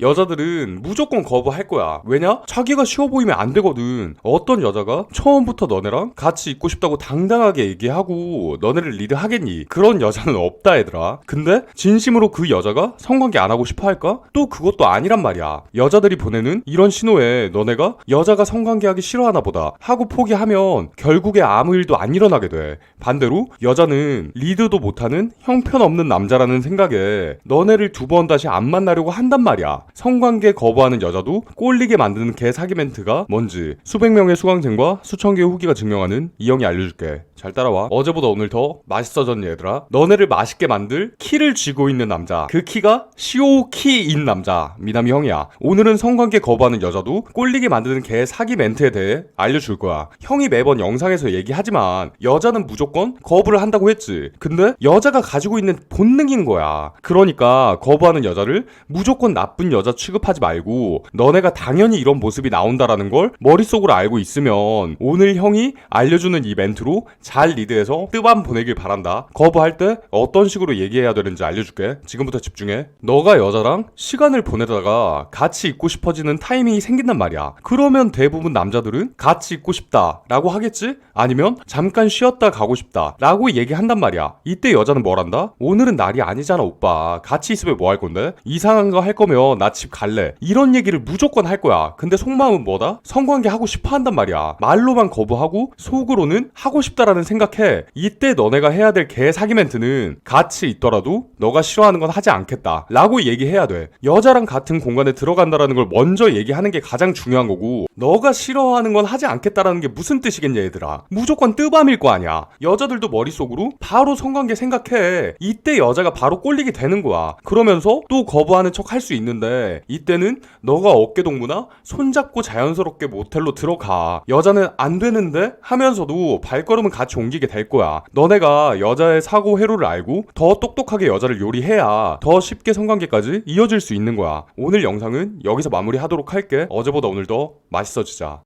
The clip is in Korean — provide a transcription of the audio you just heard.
여자들은 무조건 거부할 거야. 왜냐? 자기가 쉬워 보이면 안 되거든. 어떤 여자가 처음부터 너네랑 같이 있고 싶다고 당당하게 얘기하고 너네를 리드하겠니? 그런 여자는 없다 얘들아. 근데 진심으로 그 여자가 성관계 안 하고 싶어 할까? 또 그것도 아니란 말이야. 여자들이 보내는 이런 신호에 너네가 여자가 성관계 하기 싫어하나 보다 하고 포기하면 결국에 아무 일도 안 일어나게 돼. 반대로 여자는 리드도 못하는 형편없는 남자라는 생각에 너네를 두 번 다시 안 만나려고 한단 말이야. 성관계 거부하는 여자도 꼴리게 만드는 개 사기 멘트가 뭔지 수백 명의 수강생과 수천 개의 후기가 증명하는 이 형이 알려줄게. 잘 따라와. 어제보다 오늘 더 맛있어졌니 얘들아? 너네를 맛있게 만들 키를 쥐고 있는 남자. 그 키가 시오키인 남자. 미남이 형이야. 오늘은 성관계 거부하는 여자도 꼴리게 만드는 개 사기 멘트에 대해 알려줄 거야. 형이 매번 영상에서 얘기하지만 여자는 무조건 거부를 한다고 했지. 근데 여자가 가지고 있는 본능인 거야. 그러니까 거부하는 여자를 무조건 나쁜 여자 취급하지 말고 너네가 당연히 이런 모습이 나온다라는 걸 머릿속으로 알고 있으면 오늘 형이 알려주는 이 멘트로 잘 리드해서 뜨밤 보내길 바란다. 거부할 때 어떤 식으로 얘기해야 되는지 알려줄게. 지금부터 집중해. 너가 여자랑 시간을 보내다가 같이 있고 싶어지는 타이밍이 생긴단 말이야. 그러면 대부분 남자들은 같이 있고 싶다 라고 하겠지? 아니면 잠깐 쉬었다 가고 싶다 라고 얘기한단 말이야. 이때 여자는 뭘 한다? 오늘은 날이 아니잖아 오빠. 같이 있으면 뭐 할 건데? 이상한 거 할 거면 나 집 갈래. 이런 얘기를 무조건 할 거야. 근데 속마음은 뭐다? 성관계 하고 싶어 한단 말이야. 말로만 거부하고 속으로는 하고 싶다라는 생각해. 이때 너네가 해야 될 개 사기 멘트는 같이 있더라도 너가 싫어하는 건 하지 않겠다. 라고 얘기해야 돼. 여자랑 같은 공간에 들어간다라는 걸 먼저 얘기하는 게 가장 중요한 거고 너가 싫어하는 건 하지 않겠다라는 게 무슨 뜻이겠냐 얘들아. 무조건 뜨밤일 거 아니야. 여자들도 머릿속으로 바로 성관계 생각해. 이때 여자가 바로 꼴리게 되는 거야. 그러면서 또 거부하는 척 할 수 있 는데 이때는 너가 어깨 동무나 손잡고 자연스럽게 모텔로 들어가. 여자는 안 되는데 하면서도 발걸음은 같이 옮기게 될 거야. 너네가 여자의 사고 회로를 알고 더 똑똑하게 여자를 요리해야 더 쉽게 성관계까지 이어질 수 있는 거야. 오늘 영상은 여기서 마무리하도록 할게. 어제보다 오늘 더 맛있어지자.